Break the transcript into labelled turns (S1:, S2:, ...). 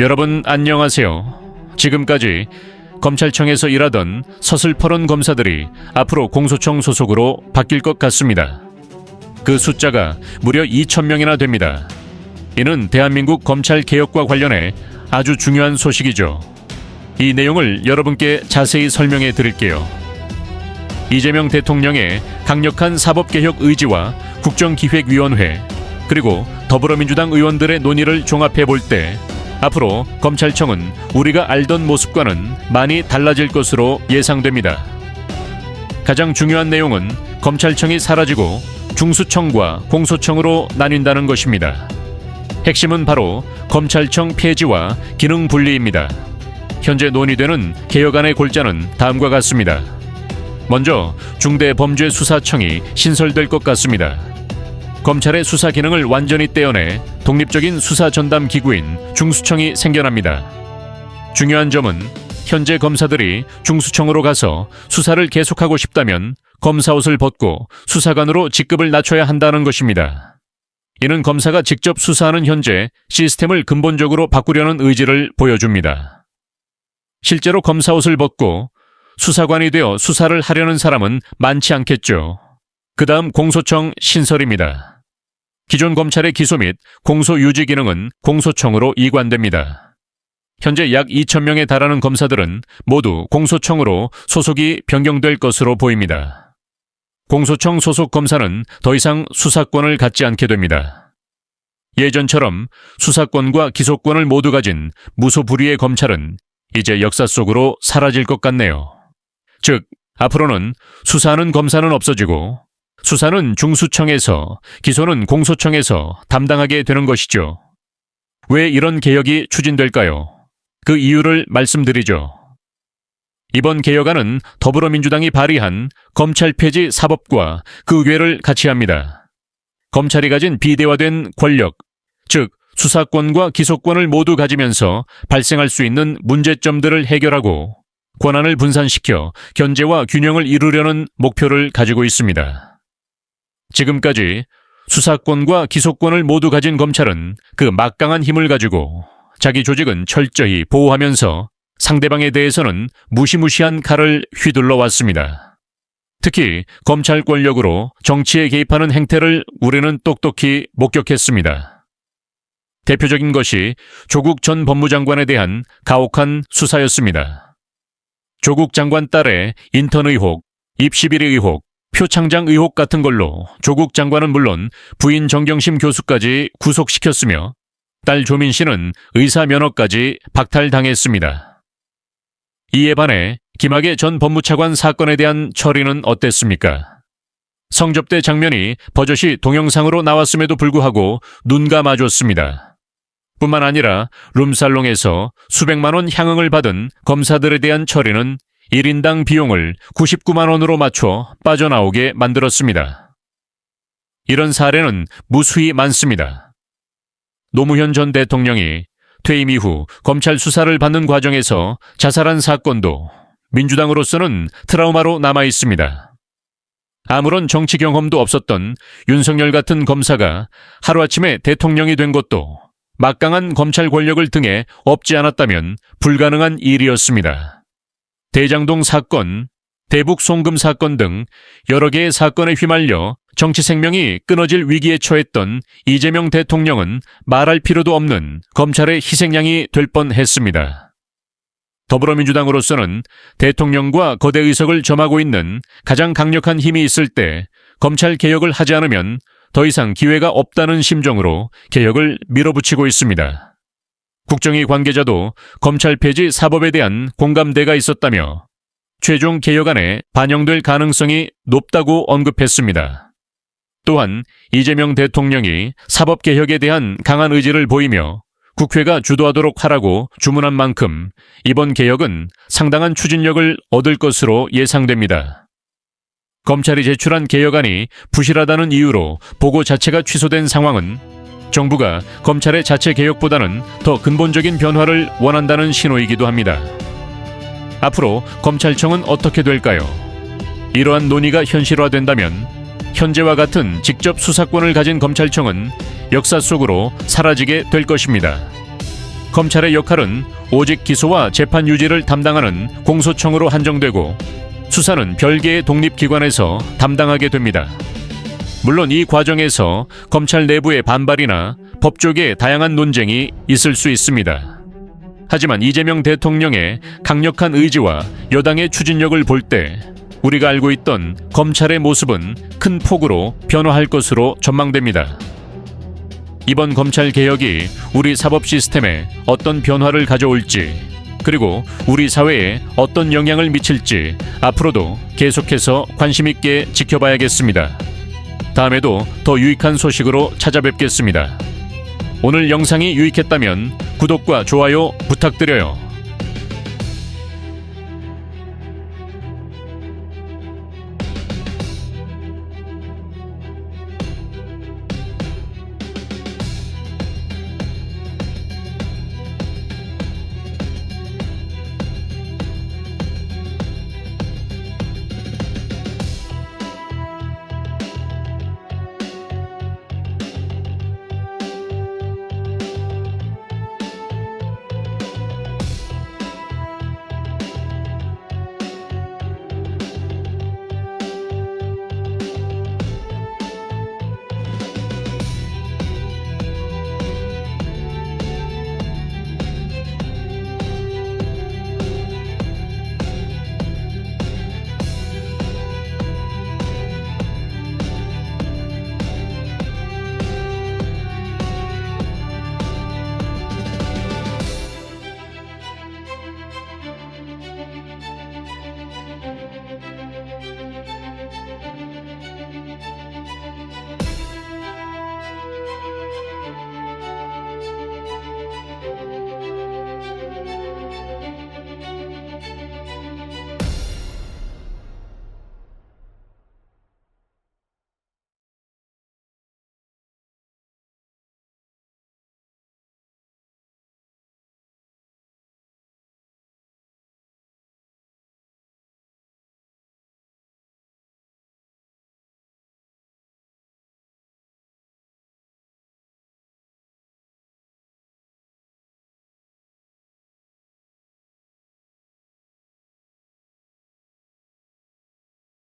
S1: 여러분 안녕하세요. 지금까지 검찰청에서 일하던 서슬퍼런 검사들이 앞으로 공소청 소속으로 바뀔 것 같습니다. 그 숫자가 무려 2,000명이나 됩니다. 이는 대한민국 검찰 개혁과 관련해 아주 중요한 소식이죠. 이 내용을 여러분께 자세히 설명해 드릴게요. 이재명 대통령의 강력한 사법개혁 의지와 국정기획위원회 그리고 더불어민주당 의원들의 논의를 종합해 볼 때 앞으로 검찰청은 우리가 알던 모습과는 많이 달라질 것으로 예상됩니다. 가장 중요한 내용은 검찰청이 사라지고 중수청과 공소청으로 나뉜다는 것입니다. 핵심은 바로 검찰청 폐지와 기능 분리입니다. 현재 논의되는 개혁안의 골자는 다음과 같습니다. 먼저 중대범죄수사청이 신설될 것 같습니다. 검찰의 수사 기능을 완전히 떼어내 독립적인 수사 전담 기구인 중수청이 생겨납니다. 중요한 점은 현재 검사들이 중수청으로 가서 수사를 계속하고 싶다면 검사 옷을 벗고 수사관으로 직급을 낮춰야 한다는 것입니다. 이는 검사가 직접 수사하는 현재 시스템을 근본적으로 바꾸려는 의지를 보여줍니다. 실제로 검사 옷을 벗고 수사관이 되어 수사를 하려는 사람은 많지 않겠죠. 그 다음 공소청 신설입니다. 기존 검찰의 기소 및 공소 유지 기능은 공소청으로 이관됩니다. 현재 약 2,000명에 달하는 검사들은 모두 공소청으로 소속이 변경될 것으로 보입니다. 공소청 소속 검사는 더 이상 수사권을 갖지 않게 됩니다. 예전처럼 수사권과 기소권을 모두 가진 무소불위의 검찰은 이제 역사 속으로 사라질 것 같네요. 즉, 앞으로는 수사하는 검사는 없어지고 수사는 중수청에서 기소는 공소청에서 담당하게 되는 것이죠. 왜 이런 개혁이 추진될까요? 그 이유를 말씀드리죠. 이번 개혁안은 더불어민주당이 발의한 검찰 폐지 사법과 그 외를 같이 합니다. 검찰이 가진 비대화된 권력, 즉 수사권과 기소권을 모두 가지면서 발생할 수 있는 문제점들을 해결하고 권한을 분산시켜 견제와 균형을 이루려는 목표를 가지고 있습니다. 지금까지 수사권과 기소권을 모두 가진 검찰은 그 막강한 힘을 가지고 자기 조직은 철저히 보호하면서 상대방에 대해서는 무시무시한 칼을 휘둘러 왔습니다. 특히 검찰 권력으로 정치에 개입하는 행태를 우리는 똑똑히 목격했습니다. 대표적인 것이 조국 전 법무장관에 대한 가혹한 수사였습니다. 조국 장관 딸의 인턴 의혹, 입시비리 의혹, 표창장 의혹 같은 걸로 조국 장관은 물론 부인 정경심 교수까지 구속시켰으며 딸 조민 씨는 의사 면허까지 박탈당했습니다. 이에 반해 김학의 전 법무차관 사건에 대한 처리는 어땠습니까? 성접대 장면이 버젓이 동영상으로 나왔음에도 불구하고 눈 감아줬습니다. 뿐만 아니라 룸살롱에서 수백만 원 향응을 받은 검사들에 대한 처리는 1인당 비용을 99만 원으로 맞춰 빠져나오게 만들었습니다. 이런 사례는 무수히 많습니다. 노무현 전 대통령이 퇴임 이후 검찰 수사를 받는 과정에서 자살한 사건도 민주당으로서는 트라우마로 남아 있습니다. 아무런 정치 경험도 없었던 윤석열 같은 검사가 하루아침에 대통령이 된 것도 막강한 검찰 권력을 등에 업지 않았다면 불가능한 일이었습니다. 대장동 사건, 대북 송금 사건 등 여러 개의 사건에 휘말려 정치 생명이 끊어질 위기에 처했던 이재명 대통령은 말할 필요도 없는 검찰의 희생양이 될 뻔했습니다. 더불어민주당으로서는 대통령과 거대 의석을 점하고 있는 가장 강력한 힘이 있을 때 검찰 개혁을 하지 않으면 더 이상 기회가 없다는 심정으로 개혁을 밀어붙이고 있습니다. 국정위 관계자도 검찰 폐지 사법에 대한 공감대가 있었다며 최종 개혁안에 반영될 가능성이 높다고 언급했습니다. 또한 이재명 대통령이 사법개혁에 대한 강한 의지를 보이며 국회가 주도하도록 하라고 주문한 만큼 이번 개혁은 상당한 추진력을 얻을 것으로 예상됩니다. 검찰이 제출한 개혁안이 부실하다는 이유로 보고 자체가 취소된 상황은 정부가 검찰의 자체 개혁보다는 더 근본적인 변화를 원한다는 신호이기도 합니다. 앞으로 검찰청은 어떻게 될까요? 이러한 논의가 현실화된다면 현재와 같은 직접 수사권을 가진 검찰청은 역사 속으로 사라지게 될 것입니다. 검찰의 역할은 오직 기소와 재판 유지를 담당하는 공소청으로 한정되고 수사는 별개의 독립기관에서 담당하게 됩니다. 물론 이 과정에서 검찰 내부의 반발이나 법조계의 다양한 논쟁이 있을 수 있습니다. 하지만 이재명 대통령의 강력한 의지와 여당의 추진력을 볼 때 우리가 알고 있던 검찰의 모습은 큰 폭으로 변화할 것으로 전망됩니다. 이번 검찰 개혁이 우리 사법 시스템에 어떤 변화를 가져올지 그리고 우리 사회에 어떤 영향을 미칠지 앞으로도 계속해서 관심 있게 지켜봐야겠습니다. 다음에도 더 유익한 소식으로 찾아뵙겠습니다. 오늘 영상이 유익했다면 구독과 좋아요 부탁드려요.